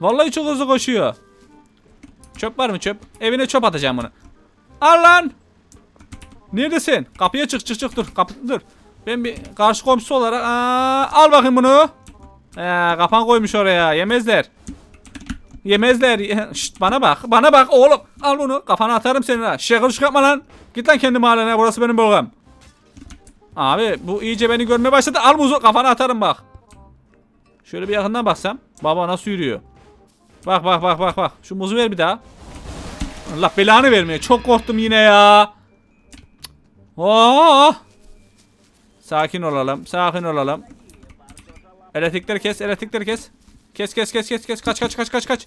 Vallahi çok hızlı koşuyor. Çöp var mı çöp? Evine çöp atacağım bunu. Al lan. Neredesin? Kapıya çık çık çık dur. Kapı dur. Ben bir karşı komşusu olarak aa, al bakayım bunu. Ee, kapan koymuş oraya. Yemezler. Yemezler. Ye- Şşt, bana bak. Bana bak oğlum. Al bunu. Kafana atarım seni ha. Şaka çıkartma lan. Git lan kendi mahallene. Burası benim bölgem. Abi bu iyice beni görmeye başladı. Al buzu kafana atarım bak. Şöyle bir yakından baksam. Baba nasıl yürüyor. Bak bak bak bak bak. Şu muzu ver bir daha. Allah belanı vermiyor. Çok korktum yine ya. Oh. Sakin olalım. Sakin olalım. Elektrikleri kes. Elektrikleri kes. Kes kes kes kes kes. Kaç kaç kaç kaç kaç.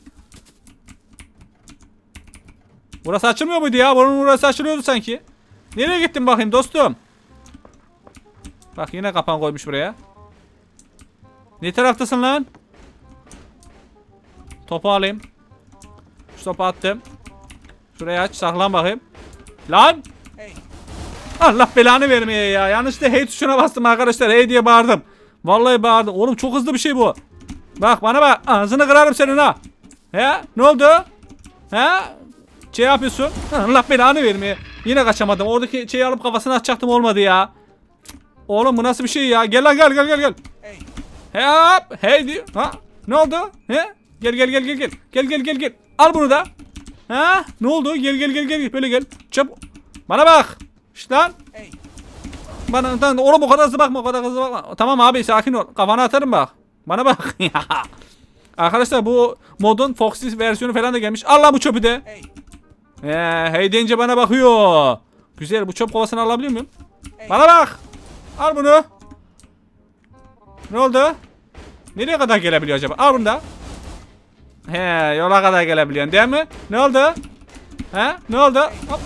Burası açılmıyor muydu ya? Bunun burası açılıyordu sanki. Nereye gittin bakayım dostum? Bak yine kapan koymuş buraya. Ne taraftasın lan? Topu alayım. Şu topu attım. Şuraya aç saklan bakayım. Lan! Allah belanı vermeye ya. Yanlışlıkla hey tuşuna bastım arkadaşlar. Hey diye bağırdım. Vallahi bağırdım. Oğlum çok hızlı bir şey bu. Bak bana bak. Ağzını kırarım senin ha. He? Ne oldu? He? Şey yapıyorsun. Allah belanı vermeye. Yine kaçamadım. Oradaki şeyi alıp kafasına atacaktım olmadı ya. Oğlum bu nasıl bir şey ya? Gel lan gel gel gel gel. He hop. Hey diyor. Ha? Ne oldu? He? Gel gel gel gel gel. Gel gel gel gel. Al bunu da. Ha? Ne oldu? Gel gel gel gel. Böyle gel. Çabuk. Bana bak. Şşt lan. Bana tamam, oğlum o kadar hızlı bakma o kadar hızlı bakma. Tamam abi sakin ol. Kafana atarım bak. Bana bak. Arkadaşlar bu modun Foxy versiyonu falan da gelmiş. Al lan bu çöpü de. Ee, hey deyince bana bakıyor. Güzel bu çöp kovasını alabiliyor muyum? Bana bak. Al bunu. Ne oldu? Nereye kadar gelebiliyor acaba? Al bunu da. He yola kadar gelebiliyorsun değil mi? Ne oldu? He ne oldu? Hop.